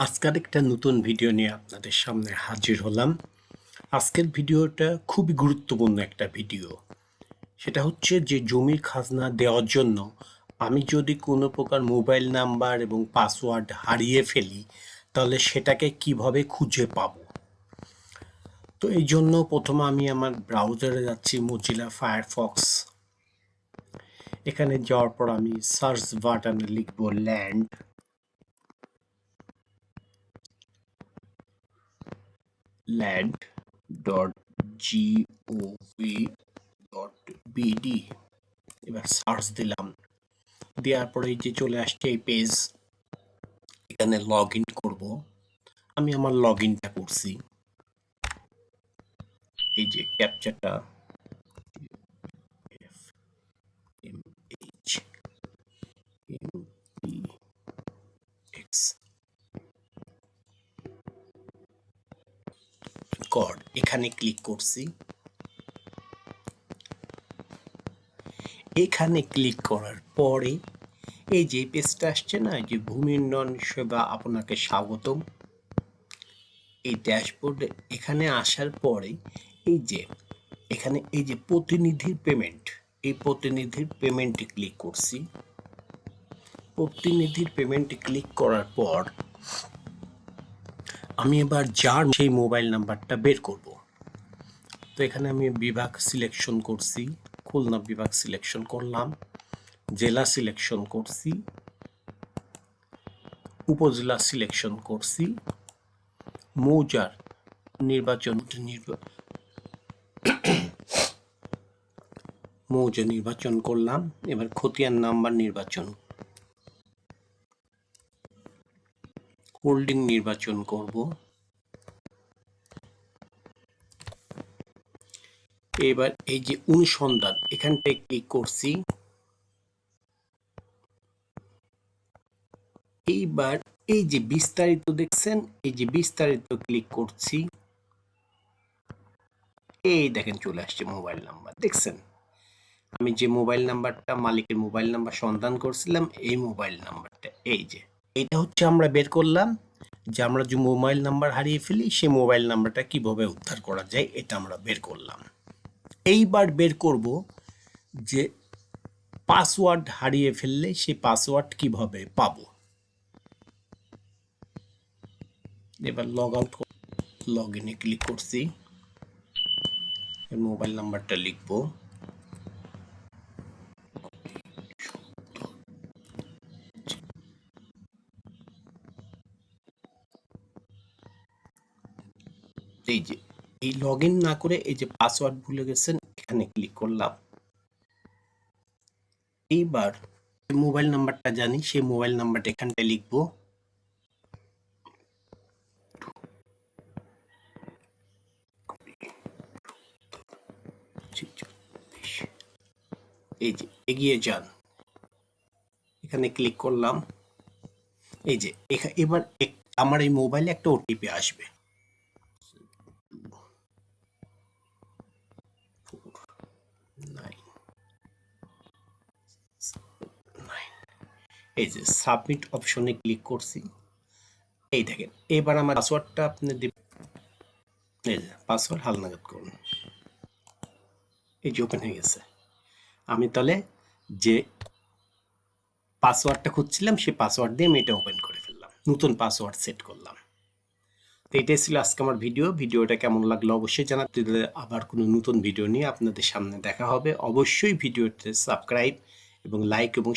আজকের একটা নতুন ভিডিও নিয়ে আপনাদের সামনে হাজির হলাম। আজকের ভিডিওটা খুবই গুরুত্বপূর্ণ একটা ভিডিও। সেটা হচ্ছে যে জমির খাজনা দেওয়ার জন্য আমি যদি কোনো প্রকার মোবাইল নাম্বার এবং পাসওয়ার্ড হারিয়ে ফেলি, তাহলে সেটাকে কীভাবে খুঁজে পাবো? তো এই জন্য প্রথমে আমি আমার ব্রাউজারে যাচ্ছি মজিলা ফায়ারফক্স এখানে যাওয়ার পর আমি সার্চ বাটনে লিখব land land dot gov dot bd এবার সার্চ দিলাম। দেওয়ার পরে যে চলে আসছে এই পেজ এখানে লগ ইন করব। আমি আমার লগ ইনটা করছি। এই যে ক্যাপচারটা কর। এখানে ক্লিক করছি। এখানে ক্লিক করার পরে এই যে পেজটা আসছে না যে ভূমি উন্নয়ন সেবা আপনাকে স্বাগতম। এই ড্যাশবোর্ডে এখানে আসার পরে এই যে, এখানে এই যে প্রতিনিধির পেমেন্ট এই প্রতিনিধির পেমেন্টে ক্লিক করছি। প্রতিনিধির পেমেন্টে ক্লিক করার পর আমি এবার যার সেই মোবাইল নাম্বারটা বের করব। তো এখানে আমি বিভাগ সিলেকশন করছি, খুলনা বিভাগ সিলেকশন করলাম, জেলা সিলেকশন করছি, উপজেলা সিলেকশন করছি, মৌজার নির্বাচন নির্বা- মৌজা নির্বাচন করলাম, এবার খতিয়ান নাম্বার নির্বাচন হোল্ডিং নির্বাচন করব। এবার এই যে অনুসন্ধান, এখানটায় ক্লিক করছি। এইবার এই যে বিস্তারিত দেখছেন, এই যে বিস্তারিত ক্লিক করছি। এই দেখেন চলে আসছে মোবাইল নাম্বার দেখছেন? আমি যে মোবাইল নাম্বারটা মালিকের মোবাইল নাম্বার সন্ধান করছিলাম, এই মোবাইল নাম্বারটা এই যে। এটা হচ্ছে আমরা বের করলাম। যে আমরা যে মোবাইল নাম্বার হারিয়ে ফেলি, সেই মোবাইল নাম্বারটা কীভাবে উদ্ধার করা যায়, এটা আমরা বের করলাম। এইবার বের করব যে পাসওয়ার্ড হারিয়ে ফেললে সেই পাসওয়ার্ড কীভাবে পাবো। এবার লগ আউট লগ ইনে ক্লিক করছি। মোবাইল নাম্বারটা লিখব। এই যে, এই লগ ইন না করে এই যে পাসওয়ার্ড ভুলে গেছেন, এখানে ক্লিক করলাম। এইবার মোবাইল নাম্বারটা জানি, সেই মোবাইল নাম্বারটা এখানটায় লিখব। এই যে, এগিয়ে যান। এখানে ক্লিক করলাম। এই যে এবার আমার এই মোবাইলে একটা ওটিপি আসবে। এই যে সাবমিট অপশনে ক্লিক করছি, এই দেখেন, এবার আমার পাসওয়ার্ডটা আপনি দেবেন। এই যে পাসওয়ার্ড হালনাগাদ করুন। এই যে ওপেন হয়ে গেছে। আমি তাহলে যে পাসওয়ার্ডটা খুঁজছিলাম, সেই পাসওয়ার্ড দিয়ে আমি এটা ওপেন করে ফেললাম। নতুন পাসওয়ার্ড সেট করলাম। তো এটাই ছিল আজকে আমার ভিডিও ভিডিওটা কেমন লাগল অবশ্যই জানাতে আবার কোনো নতুন ভিডিও নিয়ে আপনাদের সামনে দেখা হবে, অবশ্যই ভিডিওতে সাবস্ক্রাইব এবং লাইক এবং